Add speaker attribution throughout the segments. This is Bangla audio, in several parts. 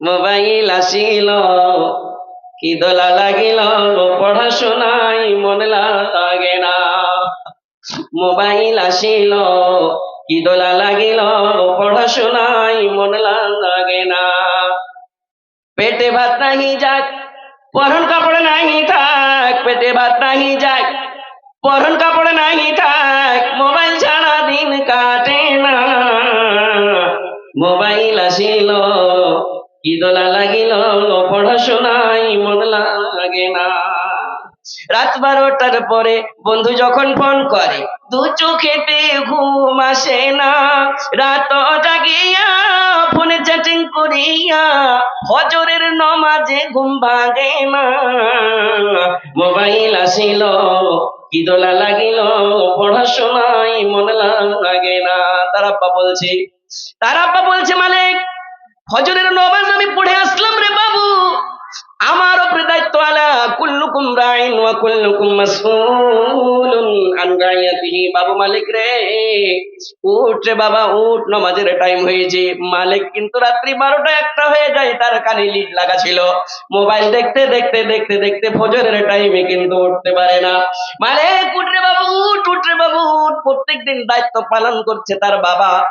Speaker 1: মোবাইল আসিল কি দোলা লাগিল পড়াশোনায় মন লাগে না। মোবাইল আসিল কি দোলা লাগিল পড়াশোনায় মন লাগে না। পেটে ভাত নাহি যাক, পরন কাপড় নাহি থাক। পেটে ভাত নাহি যাক, পরন কাপড় কি দোলা লাগিল পড়াশোনায় মন লাগে না। রাত বারোটার পরে বন্ধু যখন ফোন করে, দু চোখেতে ঘুম আসে না। রাত জাগিয়া ফোনে চ্যাটিং করিয়া হজরের নমাজে ঘুম ভাঙে না। মোবাইল আসিল কি দোলা লাগিল, পড়াশোনায় মন লাগে না। তারাপ্পা বলছে তারাপ্পা বলছে, মালিক ফজরের নমাজ আমি পড়ে আসলাম রে বাবু। আমার উপরে দায়িত্ব আলা কুল্লুকুম রাইন ওয়া কুল্লুকুম মাসউলুন আন রাইয়াতিহি। বাবু মালিক রে, উঠ রে বাবা, উঠ। নামাজের টাইম হয়েছে মালিক কিন্তু রাত্রি বারোটা একটা হয়ে যায়, তার কানে লিড লাগা ছিল। মোবাইল দেখতে দেখতে দেখতে দেখতে ফজরের টাইমে কিন্তু উঠতে পারে না। মালিক, উঠ রে বাবু, উঠ উঠ রে বাবু, উঠ। প্রত্যেকদিন দায়িত্ব পালন করছে তার বাবা।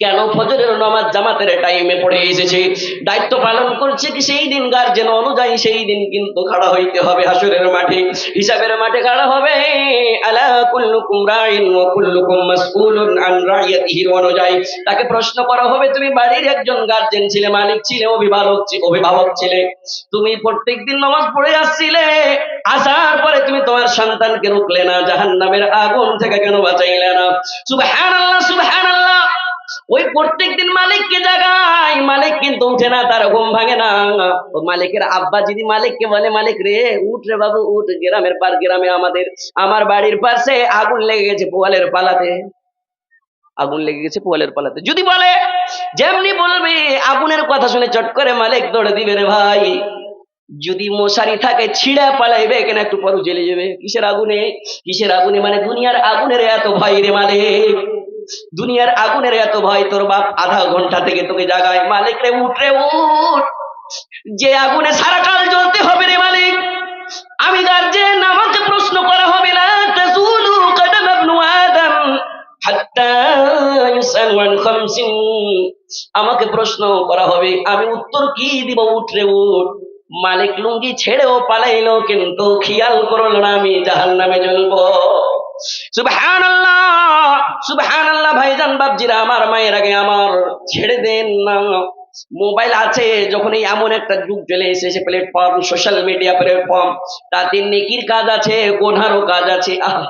Speaker 1: কেন ফজরের নামাজ জামাতের টাইমে পড়ে এসেছে? দায়িত্ব পালন করছে কি সেই দিন গার্জেন অনুযায়ী সেই দিন কিন্তু খাড়া হইতে হবে হাসুরের মাঠে। হিসাবের মাঠে খাড়া হবে। আলা কুল্লুকুম রাইন কুল্লুকুম আন অনুযায়ী। তাকে প্রশ্ন করা হবে, তুমি বাড়ির একজন গার্জেন ছিলে, মালিক ছিলে, অভিভাবক অভিভাবক ছিলে? তুমি প্রত্যেকদিন নামাজ পড়ে আসছিলে। আসার পরে তুমি তোমার সন্তানকে রুকলে না, জাহান্নামের আগুন থেকে কেন বাঁচাইলে না? সুবহানাল্লাহ সুবহানাল্লাহ। ওই প্রত্যেক দিন মালিককে জাগায়, মালিক কিন্তু উঠে না, তার ঘুম ভাঙে না। মালিকের আব্বা যদি মালিককে বলে, মালিক রে, উঠ রে বাবু, উঠ, গ্রামের পার, গ্রামে আমাদের, আমার বাড়ির পাশে আগুন লেগে গেছে পোয়ালের পালাতে। আগুন লেগে গেছে পোয়ালের পালাতে। যদি বলে, যেমনি বলবে, আগুনের কথা শুনে চট করে মালিক দৌড়ে দিবে রে ভাই। যদি মশারি থাকে, ছিঁড়া পালাইবে, এখানে একটু পর জ্বেলে যাবে। কিসের আগুনে? কিসের আগুনে? মানে দুনিয়ার আগুনের এত ভয় রে মালিক। দুনিয়ার আগুনের এত ভয়, তোর বাপ আধা ঘণ্টা থেকে তোকে জাগায়। মালিক রে, উঠ রে, উঠ। যে আগুনে সারা কাল জ্বলতে হবে রে মালিক আমি গার্জেন আমাকে প্রশ্ন করা হবে না তাজুলু কদম ইবনু আদম হাত্তা ইউসালু আন খামসিন। আমাকে প্রশ্ন করা হবে, আমি উত্তর কি দিব? উঠ রে, উঠ। মালিক লুঙ্গি ছেড়েও পালাইলো, কিন্তু খেয়াল করল না, আমি জাহান্নামে জ্বলবো। সুবহানাল্লাহ। সুবহানাল্লাহ ভাইজান বাপজিরা, আমার মায়ের আগে আমার ছেড়ে দেন না। মোবাইল আছে, যখন এই এমন একটা যুগ চলে এসেছে প্ল্যাটফর্ম সোশ্যাল মিডিয়া প্ল্যাটফর্ম তাতে নেকির কাজ আছে গোনারও কাজ আছে। আহ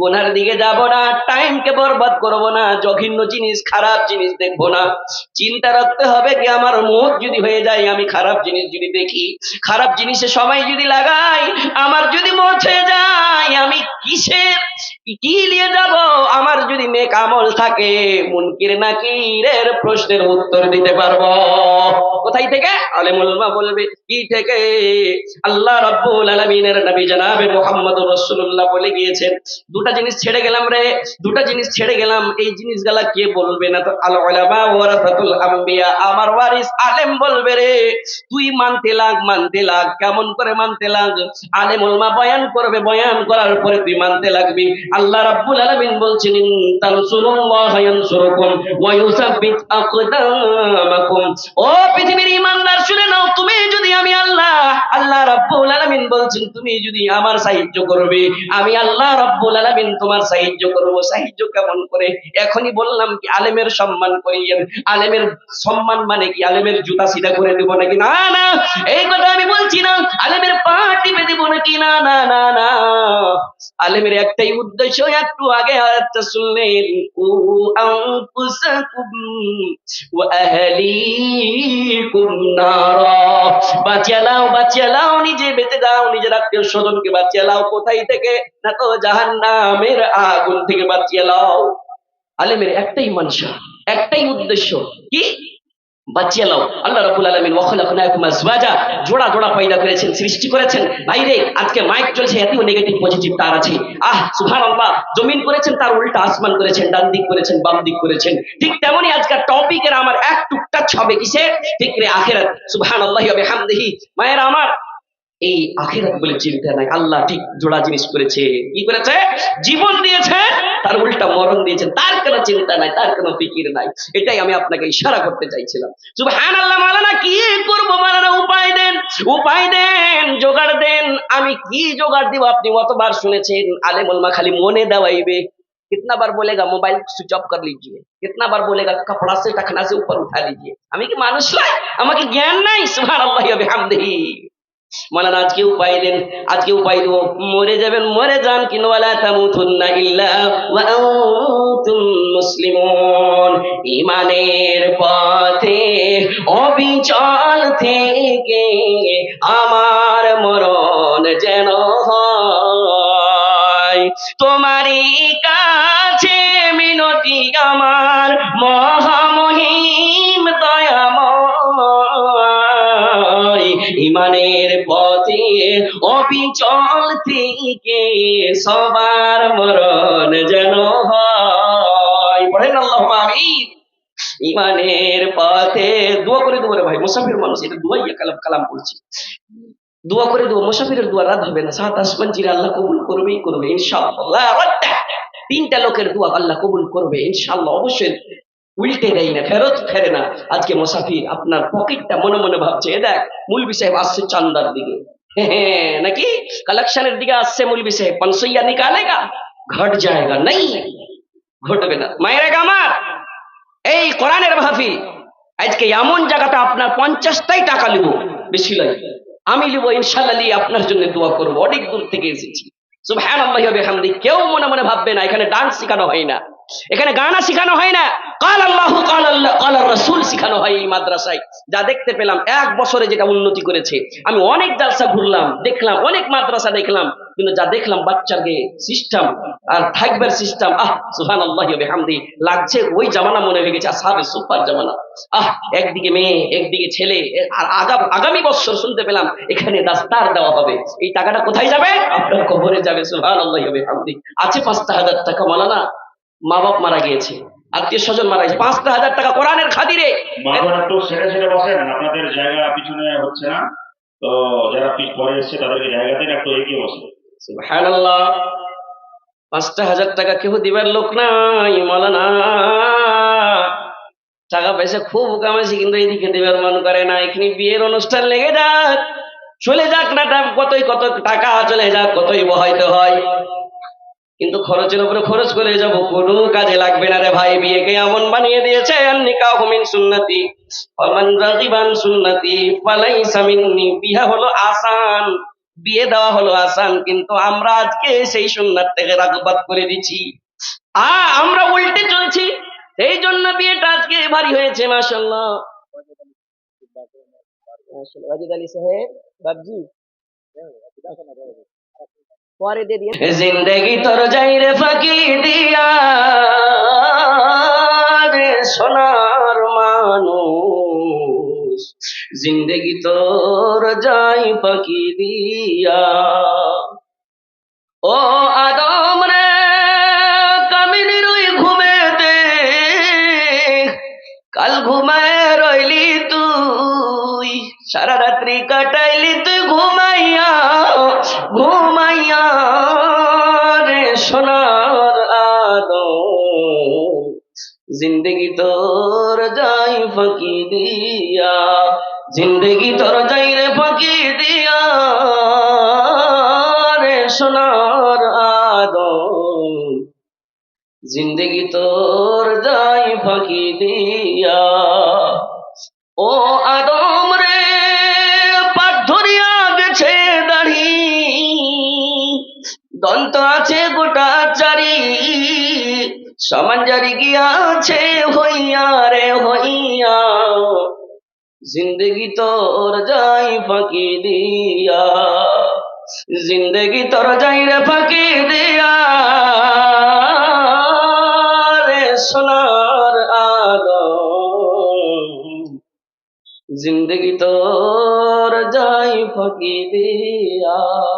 Speaker 1: গোনার দিকে যাব না টাইমকে বরবাদ করব না, জঘন্য জিনিস, খারাপ জিনিস দেখব না। চিন্তা রাখতে হবে কি, আমার মুখ যদি হয়ে যায়, আমি খারাপ জিনিস যদি দেখি, খারাপ জিনিসে সবাই যদি লাগাই, আমার যদি মত হয়ে যায়, আমি কিসের কি নিয়ে যাব, আমার যদি নেক আমল থাকে, মুনকির নাকিরের প্রশ্নের উত্তর দিতে পারব। কোথায় থেকে? আলেমুল উলামা বলবে, কি থেকে? আল্লাহ রাব্বুল আলামিনের নবী জনাবে মুহাম্মদুর রাসূলুল্লাহ বলে গিয়েছেন, দুটা জিনিস ছেড়ে গেলাম রে, দুটা জিনিস ছেড়ে গেলাম, এই জিনিসগুলা কে বলবে না তো? আল উলামা ওয়ারাসাতুল আম্বিয়া, আমার ওয়ারিস আলেম বলবে রে, তুই মানতে লাগ মানতে লাগ, কেমন করে মানতে লাগ? আলেম উলামা বয়ান করবে, বয়ান করার পরে তুই মানতে লাগবি। আল্লাহ রাব্বুল আলামিন বলছেন তানসুরুল্লাহ ইয়ানসুরুকুম ওয়া ইউসাব্বিত আকদামাকুম। ও পৃথিবীর ঈমানদার, শুনে নাও, তুমি যদি আমি রাব্বুল আলামিন বলছেন, তুমি যদি আমার সাহায্য করবে, আমি আল্লাহ রাব্বুল আলামিন তোমার সাহায্য করব। সাহায্য কেমন করে? এখনই বললাম কি, আলেমের সম্মান করিয়েন। আলেমের সম্মান মানে কি? আলেমের জুতা সিধা করে দেব নাকি? না না, এই কথা আমি বলছি না। আলেমের পা টিপে দেব নাকি? না না না না। আলেমের একটাই উদ্দেশ্য, একটু আগে আয়াতটা শুনলেন, উ আনফুসাকুম ওয়া আহলিকুম নারা। বাঁচিয়ে লাও বাঁচিয়ে লাও নিজে বেঁচে যাও নিজের আত্মীয় স্বজনকে বাঁচিয়ে লাও। কোথায় থেকে? না তো জাহান্নামের আগুন থেকে বাঁচিয়ে লাও। আলেমের একটাই মানসা, একটাই উদ্দেশ্য কি? বাঁচিয়ে লাও। আল্লাহ রাব্বুল আলামিন জোড়া জোড়া পয়দা করেছেন, সৃষ্টি করেছেন। বাইরে আজকে মাইক চলছে নেগেটিভ পজিটিভ তার আছে। আহ, সুবহানাল্লাহ, জমিন করেছেন, তার উল্টা আসমান করেছেন, ডান দিক করেছেন, বাম দিক করেছেন। ঠিক তেমনি আজকের টপিকের আমার এক টুকটা সার্চ হবে কিসে ফিক্রে আখেরাত। সুবহানাল্লাহি ওয়া মায়ের আমার এই আখিরাত বলে চিন্তা নাই আল্লাহ ঠিক জোড়া জিনিস করেছে কি করেছে জীবন দিয়েছে তার উল্টা মরণ দিয়েছে তার কোনো চিন্তা নাই তার কোনো ফিকির নাই এটাই আমি আপনাকে ইশারা করতে চাইছিলাম সুবহান আল্লাহ মালানা কি করব মালানা উপায় দেন উপায় দেন জোগাড় দেন আমি কি জোগাড় দিব আপনি অতবার শুনেছেন আলেমুল মা খালি মনে দেওয়াইবে कितना बार बोलेगा मोबाइल स्विच ऑफ कर लीजिए कितना बार बोलेगा कपड़ा से टखना से ऊपर उठा लीजिए আমি কি মানুষ নাই আমাকে জ্ঞান নাই সুবহানাল্লাহি ওয়া মালানা আজকে উপায় দেন, আজকে উপায় মরে যাবেন, মরে যান, কিন্তু ওয়ালা তামুতুন্না ইল্লা মুসলিমুন। ইমানের পথে, অবিচল থেকে আমার মরণ যেন হয়। তোমারই ইমানের পথে অবিচল থেকে সবার মরণ যেন হয়। পড়েন আল্লাহ আমিন। ইমানের পথে দোয়া করে দেবো ভাই, মুসাফির মানুষ, এটা দোয়াইয়া কালাম কালাম করছি। দোয়া করে দেবো, মুসাফিরের দোয়া রাত হবে না, সাত আসমান চিরে আল্লাহ কবুল করবেই করবে, ইনশাআল্লাহ। তিনটা লোকের দোয়া আল্লাহ কবুল করবে, ইনশাআল্লাহ, অবশ্যই। উল্টে দেয় না ফেরত ফেরে না। আজকে মুসাফির আপনার পকেটটা মনে মনে ভাবছে এ দেখ মুলবি সাহেব আসছে চান্দার দিকে। হ্যাঁ, নাকি? কালেকশনের দিকে আসছে মুলবি সাহেব। পাঁচশইয়া নিকালেগা ঘট যায়গা নাই ঘটবে না। মায়ের আমার এই কোরআনের মাহফিল। আজকে এমন জায়গাটা আপনার পঞ্চাশটাই টাকা লিব বেশি লাগে আমি লিব ইনশাল্লাহ লিয়ে আপনার জন্য দোয়া করব। অনেক দূর থেকে এসেছি। সুবহানাল্লাহি ওয়া বিহামদি কেউ মনে মনে ভাববে না এখানে ডান্স শেখানো হয় না। এখানে গানা শেখানো হয় না। কাল আল্লাহ কাল আল্লাহ কাল রসুল শেখানো হয় এই মাদ্রাসায়। যা দেখতে পেলাম, এক বছরে যেটা উন্নতি করেছে। আমি অনেক জালসা ঘুরলাম, দেখলাম, অনেক মাদ্রাসা দেখলাম, কিন্তু যা দেখলাম বাচ্চাকে সিস্টেম আর থাকবার সিস্টেম আহ সুহান আল্লাহ হামদি লাগছে ওই জামানা মনে হয়ে গেছে, আসাবে সুপার জামানা। আহ, একদিকে মেয়ে, একদিকে ছেলে আর আগা, আগামী বছর শুনতে পেলাম, এখানে দাস্তার দেওয়া হবে। এই টাকাটা কোথায় যাবে? আপনার কবরে যাবে সুহান আল্লাহ হামদি আছে পাঁচটা হাজার টাকা মালানা। মা বাপ মারা গিয়েছে আত্মীয় স্বজন মারা গেছে পাঁচটা হাজার টাকা কোরআনের খাতিরে।
Speaker 2: বসেন আপনাদের জায়গা পিছনে হচ্ছে না। তো যারা পরে এসছে তাদেরকে জায়গা দিন একটু এগিয়ে বসেন
Speaker 1: সুবহানাল্লাহ। পাঁচটা হাজার টাকা কেউ দিবার লোক নাই মলানা। টাকা পয়সা খুব কামাইছি কিন্তু এইদিকে দিবার মন করে না। এখানে বিয়ের অনুষ্ঠান লেগে যাক। চলে যাক না কতই কত টাকা চলে যাক কতই বহাইতে হয়। কিন্তু খরচের উপরে খরচ করে যাব কোনো কাজে লাগবে না রে ভাই। বিয়েকে এমন বানিয়ে দিয়েছে নিকাহ মিন সুন্নতি ফামান রাগিবান সুন্নতি ফালাইসা মিন্নি বিয়া হলো আসান বিয়ে দেওয়া হলো আসান কিন্তু আমরা আজকে সেই সুন্নাত থেকে রাগবাদ করে দিচ্ছি। আ আমরা উল্টে চলছি। সেই জন্য বিয়েটা আজকে ভারী হয়েছে মাশাআল্লাহ, ওয়াজিদ আলী সাহেব বাবজি পরে দে দিয়ে জিন্দগি তোর যাই রে ফাঁকি দিয়া রে সোনার মানুষ। জিন্দগি তোর যাই ফাঁকি দিয়া। ও আদম রে কামিনীর ওই ঘুমেতে, কাল ঘুমায় রইলি তুই, সারা রাত্রি কাটাইলি তুই। জিন্দগি তোর যাই ফাঁকি দিয়া, জিন্দগি তোর যাই রে ফাঁকি দিয়া, রে সোনার আদম জিন্দগি তোর যাই ফাঁকি দিয়া, ও আদম রে পাট ধরিয়া গেছে দাড়ি। দন্ত আছে গোটা সমান জারি গিয়াছে হইয়া রে হইয়া। জিন্দগি তোর যাই ফাঁকি দিয়া। জিন্দগি তোর যাই রে ফাঁকি দিয়া। রে সোনার আদম জিন্দগি তোর যাই ফাঁকি দিয়া।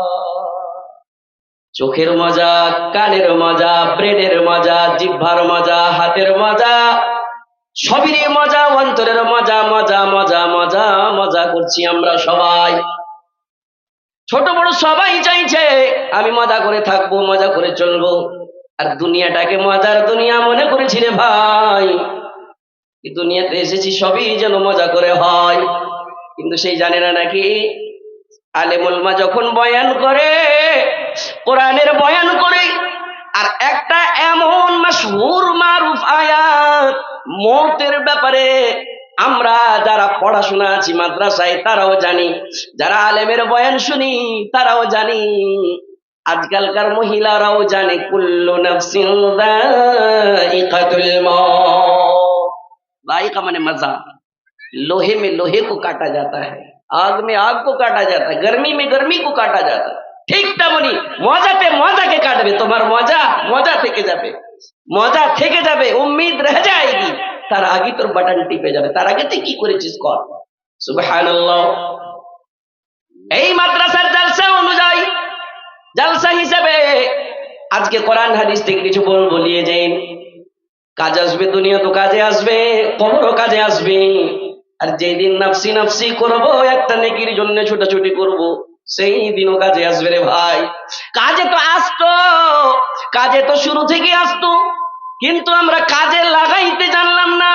Speaker 1: চোখের মজা, কানের মজা, ব্রেনের মজা, জিহ্বার মজা, হাতের মজা, সবিরে মজা, অন্তরের মজা মজা মজা মজা মজা করছি আমরা সবাই। ছোট বড় সবাই চাইছে, আমি মজা করে থাকব, মজা করে চলবো। আর দুনিয়াটাকে মজার দুনিয়া মনে করেছি রে ভাই। দুনিয়াতে এসেছি সবই যেন মজা করে হয়। কিন্তু সেই জানে না নাকি আলেমুলমা যখন বয়ান করে কোরআনের বয়ান করে আর একটা এমন মাসহুর মারুফ আয়াত মৌতের ব্যাপারে আমরা যারা পড়াশোনা আছি মাদ্রাসায় তারাও জানি যারা আলেমের বয়ান শুনি তারাও জানি আজকালকার মহিলারাও জানে কুল্লু নাফসিন যায়িকাতুল মৌত जायका माने मजा लोहे में लोहे को काटा जाता है आग में आग को काटा जाता है गर्मी में गर्मी को काटा जाता है ঠিক তেমনি মজাতে মজাকে কাটবে, তোমার মজা মজা থেকে যাবে। মজা থেকে যাবে, উম্মিদ রহ যায়গি তার আগে তোর বাটন টিপে যাবে। তার আগে তুই কি করেছিস কর। এই মাদ্রাসার জালসা অনুযায়ী, জালসা হিসেবে আজকে কোরআন হাদিস থেকে কিছু বল বলিয়ে যাই কাজ আসবে, দুনিয়া তো কাজে আসবে, কবরও কাজে আসবে। আর যেদিন নাফসি নাফসি করব, একটা নেকির জন্য ছোটাছুটি করব। সেই দিনও কাজে আসবে রে ভাই। কাজে তো আসতো, কাজে তো শুরু থেকে আসতো। কিন্তু আমরা কাজে লাগাইতে জানলাম না,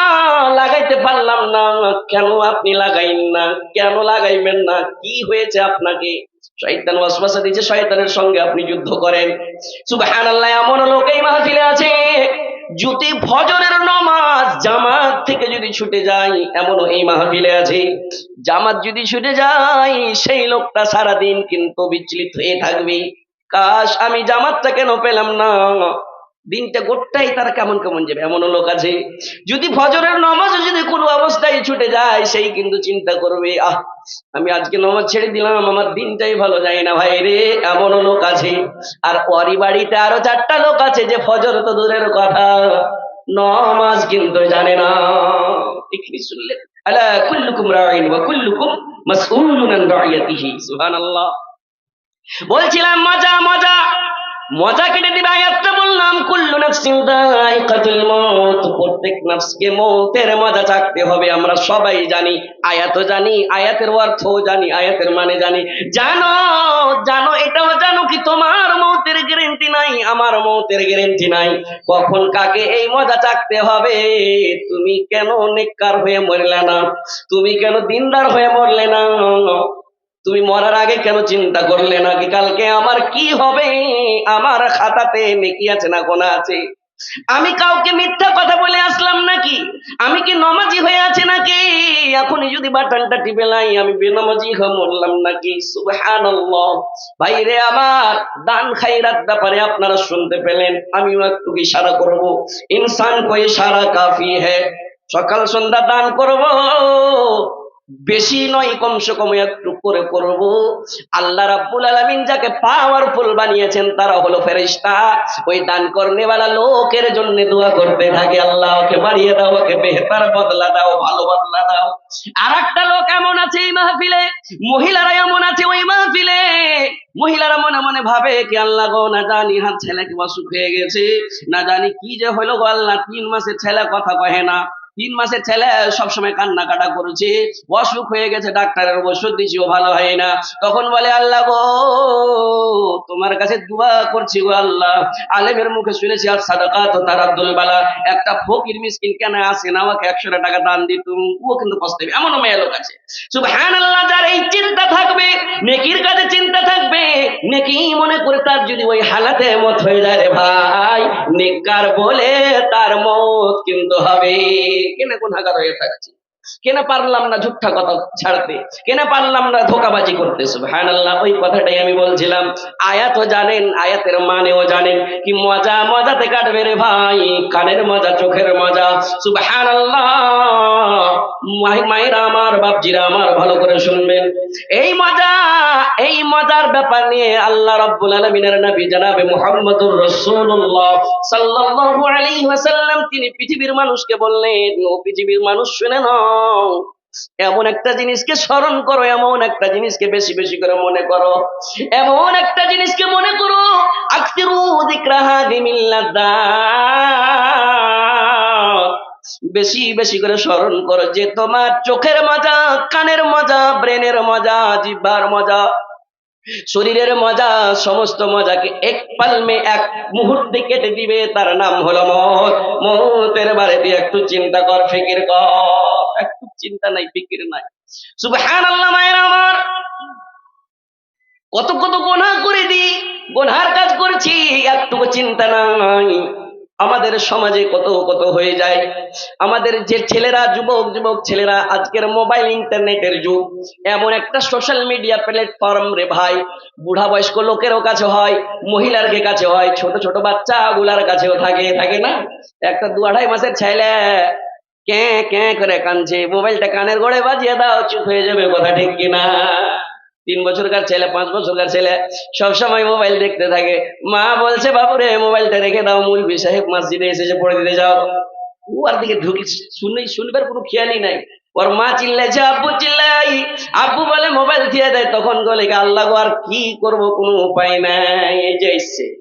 Speaker 1: লাগাইতে পারলাম না। কেন আপনি লাগাইন না? কেন লাগাইবেন না? কি হয়েছে আপনাকে? শয়তান ওয়াসওয়াসা দিচ্ছে শয়তানের সঙ্গে আপনি যুদ্ধ করেন। সুবহানাল্লাহ, এমন লোক এই মাহফিলে আছে, যদি ফজরের নামাজ জামাত থেকে যদি ছুটে যায়, এমনও এই মাহফিলে আছে। জামাত যদি ছুটে যায়, সেই লোকটা সারাদিন কিন্তু বিচলিত হয়ে থাকবে। কাশ, আমি জামাতটা কেন পেলাম না? দিনটা গোটটাই তার কেমন কেমন যাবে? এমনও লোক আছে। যদি ফজরের নামাজ যদি কোনো অবস্থায় ছুটে যায়, সেই কিন্তু চিন্তা করবে, আহ, আমি আজকে নামাজ ছেড়ে দিলাম, আমার দিনটাই ভালো যায় না ভাই রে। এমনও লোক আছে। আর ওরই বাড়িতে আরও চারটা লোক আছে যে ফজর তো দূরের কথা। নমাজ কিন্তু জানে না। এখানে শুনলেন? আলা কুল্লুকুম রাইন ওয়া কুল্লুকুম মাসউলুন আন রাইয়াতিহি। সুবহানাল্লাহ। বলছিলাম, মজা মজা। মজা কেটে দিবে আয়াতটা বললাম, কুল্লু নাফসিন যায়িকাতুল মউত, প্রত্যেক নফসকে মৌতের মজা চাকতে হবে, আমরা সবাই জানি আয়াত জানি, আয়াতের অর্থও জানি, আয়াতের মানে জানি। জানো জানো, এটাও জানো কি তোমার মৌতের গ্যারেন্টি নাই, আমার মৌতের গ্যারেন্টি নাই। কখন কাকে এই মজা চাকতে হবে? তুমি কেন নেককার হয়ে মরলে না? তুমি কেন দিনদার হয়ে মরলে না? তুমি মরার আগে কেন চিন্তা করলে না কি? কালকে আমার কি হবে? আমার খাতাতে নেকি আছে না গোনা আছে? আমি কাউকে মিথ্যা কথা বলে আসলাম নাকি? আমি কি নমাজি হয়ে আছে নাকি? এখনই যদি বাটনটা টিপে লাই, আমি বেনমাজি হয়ে মরলাম নাকি? সুবহানাল্লাহ। ভাইরে আমার, দান খাইরাত ব্যাপারে আপনারা শুনতে পেলেন, আমিও একটু ইশারা করব। ইনসান কো ইশারা কাফি হ্যায় সকাল সন্ধ্যা দান করব। বেশি নয়, কমসে কম একটু করে করব। আল্লাহ রাব্বুল আলামিন যাকে পাওয়ারফুল বানিয়েছেন, তারা হলো ফেরেশতা। ওই দান করনেওয়ালা লোকের জন্য দোয়া করতে থাকে আল্লাহ ওকে বাড়িয়ে দাও ওকে বেহতার বদলা দাও, ভালো বদলা দাও। আর একটা লোক এমন আছে এই মাহফিলে, মহিলারা এমন আছে ওই মাহফিলে। মহিলারা মনে মনে ভাবে কি আল্লাহ গো, না জানি হাত ছেলে কি অসুখ হয়ে গেছে, না জানি কি যে হলো গো, আল্লাহ তিন মাসের ছেলে কথা কহে না। তিন মাসের ছেলে, সবসময় কান্নাকাটা করেছে। অসুখ হয়ে গেছে, ডাক্তারের ওষুধ দিছি ও ভালো হয় না। তখন বলে, আল্লাহ গো, তোমার কাছে দোয়া করছি গো আল্লাহ। আলেমের মুখে শুনেছি আর সাদাকা তো তার আব্দুল বালা। একটা ফকির মিসকিন কেন আসে না? আমাকে একশো টাকা দান দিতুম ও কিন্তু পস্তাবে এমনও মেয়ে লোক আছে। সুবহান আল্লাহ যার এই চিন্তা থাকবে, নেকির কাছে চিন্তা থাকবে, নেকি মনে করে তার যদি ওই হালাতে মত হয়ে যায় রে ভাই, নেককার বলে তার মত কিন্তু হবে। কেন গুনাহগার হয়ে থাকছে। কেন পারলাম না ঝুঠা কথা ছাড়তে? কেন পারলাম না ধোকাবাজি করতে? সুবহানাল্লাহ, ওই কথাটাই আমি বলছিলাম। আয়াতও জানেন, আয়াতের মানেও জানেন কি মজা, মজাতে কাটবে রে ভাই, কানের মজা, চোখের মজা। মাই- মায়েরা আমার, বাপজিরা আমার, ভালো করে শুনবেন। এই মজা, এই মজার ব্যাপার নিয়ে আল্লাহ রাব্বুল আলামিনের নবী জনাবে মুহাম্মদুর ওয়াসাল্লাম, তিনি পৃথিবীর মানুষকে বললেন, ও পৃথিবীর মানুষ শুনে নাও। এমন একটা জিনিসকে স্মরণ করো, এমন একটা জিনিসকে বেশি বেশি করে মনে করো। এমন একটা জিনিসকে মনে করো বেশি বেশি করে স্মরণ করো যে তোমার চোখের মজা, কানের মজা, ব্রেনের মজা, জিব্বার মজা, শরীরের মজা, সমস্ত মজাকে এক পালমে এক মুহূর্তে কেটে দিবে। তার নাম হলো মত। মতের বারে একটু চিন্তা কর, ফিকির কর। একটু চিন্তা নাই, ফিকির নাই। সুবহান আল্লাহ মায়ের আমার। কত কত গোনা করে দি গোনার কাজ করেছি, একটুকু চিন্তা নাই। আমাদের সমাজে কত কত হয়ে যায়। আমাদের যে ছেলেরা, যুবক যুবক ছেলেরা, আজকের মোবাইল, ইন্টারনেটের যুগ। এমন একটা সোশ্যাল মিডিয়া প্ল্যাটফর্ম রে ভাই বুড়া বয়স্ক লোকেরও কাছে হয় মহিলার কাছে হয়, ছোট ছোট বাচ্চা গুলার কাছেও থাকে থাকে না? একটা দু আড়াই মাসের ছেলে কে কে করে কানছে মোবাইলটা কানের গোড়ে বাজিয়ে দাও, চুপ হয়ে যাবে কথা ঠিক কিনা? তিন বছরকার ছেলে, পাঁচ বছরকার ছেলে সব সময় মোবাইল দেখতে থাকে। মা বলছে, বাবুরে, মোবাইলটা রেখে দাও, মুলবি সাহেব মসজিদে এসেছে, পড়ে দিতে যাও। ও আর দিকে ঢুকি, শুনে, শুনবার কোনো খেয়ালই নাই। ওর মা চিল্লাইছে আব্বু চিল্লাই, আব্বু বলে মোবাইল দিয়ে দেয়, তখন বলে আল্লাহ আর কি করব কোনো উপায় নাই। এই যে এসছে।